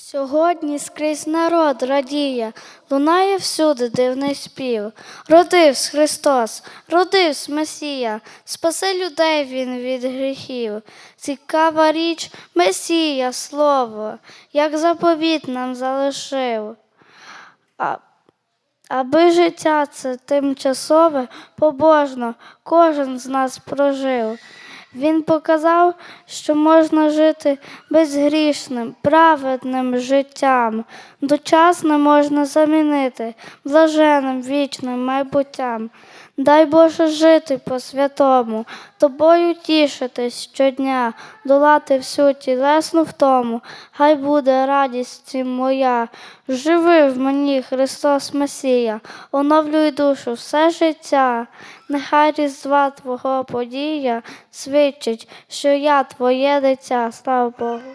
Сьогодні скрізь народ радіє, лунає всюди дивний спів. Родився Христос, родився Месія, спасе людей Він від гріхів. Цікава річ Месія, Слово, як заповіт нам залишив. А, аби життя це тимчасове, побожно, кожен з нас прожив. Він показав, що можна жити безгрішним, праведним життям, дочасне можна замінити блаженним вічним майбуттям. Дай Боже жити по святому, тобою тішитись щодня, долати всю тілесну втому, хай буде радість моя. Живи в мені, Христос Месія, оновлюй душу все життя, нехай різдва Твого подія свідчить, що я Твоє дитя, слава Богу.